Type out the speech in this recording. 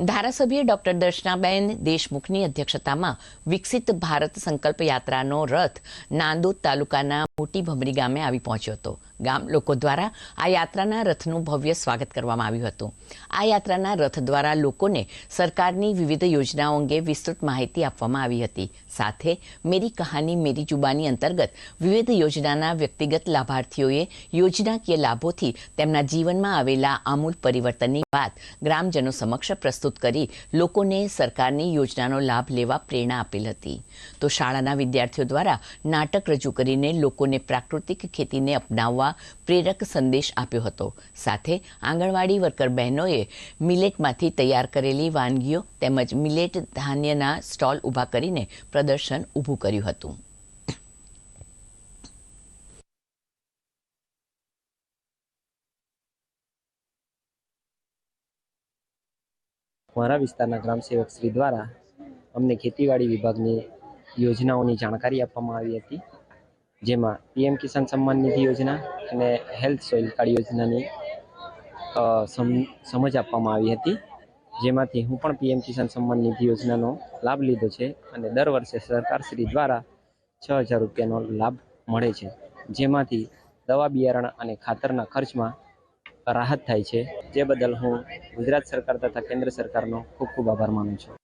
ધારાસભ્ય ડોક્ટર દર્શનાબેન દેશમુખની અધ્યક્ષતામાં વિકસિત ભારત સંકલ્પ યાત્રાનો રથ નાંદોદ તાલુકાના મોટી ભમરી ગામે આવી પહોંચ્યો હતો. ગામ લોકો દ્વારા આ યાત્રાના રથનું ભવ્ય સ્વાગત કરવામાં આવ્યું હતું. આ યાત્રાના રથ દ્વારા લોકોને સરકારની વિવિધ યોજનાઓ અંગે વિસ્તૃત માહિતી આપવામાં આવી હતી. સાથે મેરી કહાની મેરી જુબાની અંતર્ગત વિવિધ યોજનાના વ્યક્તિગત લાભાર્થીઓએ યોજનાકીય લાભોથી તેમના જીવનમાં આવેલા આમૂલ પરિવર્તનની વાત ગ્રામજનો સમક્ષ પ્રસ્તુત કરી લોકોને સરકારની યોજનાનો લાભ લેવા પ્રેરણા આપેલ હતી. તો શાળાના વિદ્યાર્થીઓ દ્વારા નાટક રજૂ કરીને લોકોને પ્રાકૃતિક ખેતીને અપનાવવા પ્રેરક સંદેશ આપ્યો હતો. સાથે આંગણવાડી વર્કર બહેનોએ મિલેટમાંથી તૈયાર કરેલી વાનગીઓ તેમજ મિલેટ ધાન્યના સ્ટોલ ઊભા કરીને પ્રદર્શન ઊભું કર્યું હતું. મારા વિસ્તારના ગ્રામસેવક શ્રી દ્વારા અમને ખેતીવાડી વિભાગની યોજનાઓની જાણકારી આપવામાં આવી હતી. જેમાં પીએમ કિસાન સન્માન નિધિ યોજના અને હેલ્થ સોઇલ કાર્ડ યોજનાની સમજ આપવામાં આવી હતી. જેમાંથી હું પણ પીએમ કિસાન સન્માન નિધિ યોજનાનો લાભ લીધો છે અને દર વર્ષે સરકારશ્રી દ્વારા છ હજાર રૂપિયાનો લાભ મળે છે. જેમાંથી દવા બિયારણ અને ખાતરના ખર્ચમાં રાહત થાય છે. જે બદલ હું ગુજરાત સરકાર તથા કેન્દ્ર સરકારનો ખૂબ ખૂબ આભાર માનું છું.